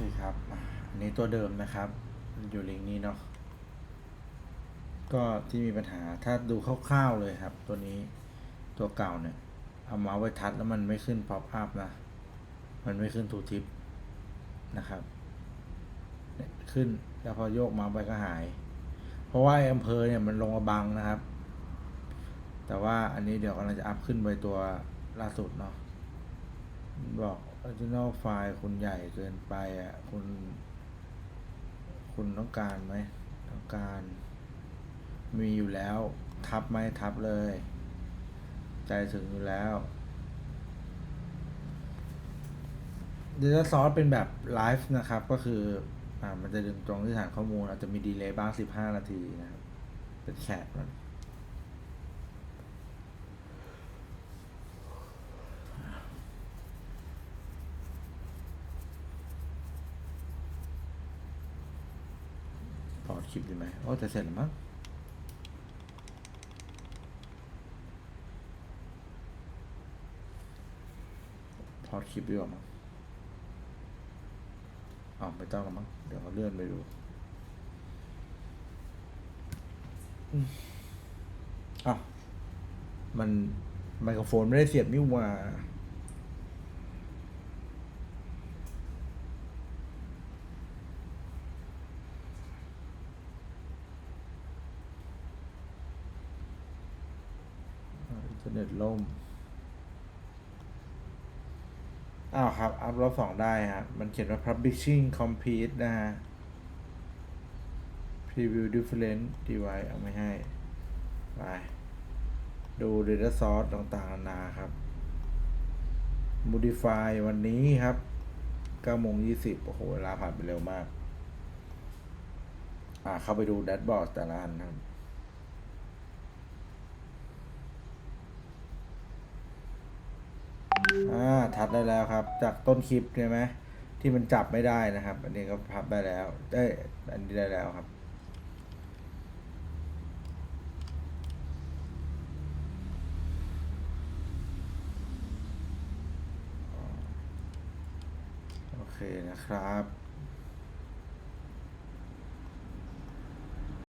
เคครับอันนี้ตัวเดิมนะครับ อยู่ลิงก์นี้เนาะก็ที่มีปัญหาถ้าดูคร่าวๆเลยครับ ตัวนี้ตัวเก่าเนี่ย เอาเมาส์ไว้ทัดแล้วมันไม่ขึ้นป๊อปอัพนะ มันไม่ขึ้นทูทิปนะครับขึ้นแล้วพอโยกเมาส์ไปก็หาย เพราะว่าไอ้อำเภอเนี่ยมันลงมาบังนะครับ แต่ว่าอันนี้เดี๋ยวกำลังจะอัพขึ้นไปตัวล่าสุดเนาะบอก original ไฟล์คุณใหญ่เกินไปอะ คุณ คุณต้องการไหมต้องการ มีอยู่แล้ว ทับไหมทับเลย ใจถึงอยู่แล้ว Data Source เป็นแบบไลฟ์นะครับ ก็คืออ่ามันจะดึงตรงที่ฐานข้อมูล อาจจะมีดีเลย์บ้าง 15 นาทีนะครับเป็นแคดมัน คลิปดีไหมโอ้จะเสร็จแล้วมั้งพอดคลิปดีกว่ามั้งอ๋อไม่ต้องหรอกมั้งเดี๋ยวเขาเลื่อนไปดูอืมอ้าวมันไมโครโฟนไม่ได้เสียบนี่หว่าอ่าอิน เทอร์เน็ตล่ม อ้าวครับ อัพรอบสองได้ฮะ มันเขียนว่า publishing complete นะฮะ preview different device เอาไม่ให้ ไป ดู data source ต่างๆนานาครับ modify วันนี้ครับ9โมง20 โอ้โห เวลาผ่านไปเร็วมาก อ่า เข้าไปดู dashboard แต่ละอันนะครับ อ่าทัดได้แล้วครับ จากต้นคลิปใช่ไหมที่มันจับไม่ได้นะครับ อันนี้ก็พับได้แล้วเอ้ยอันนี้ได้แล้วครับ โอเคนะครับ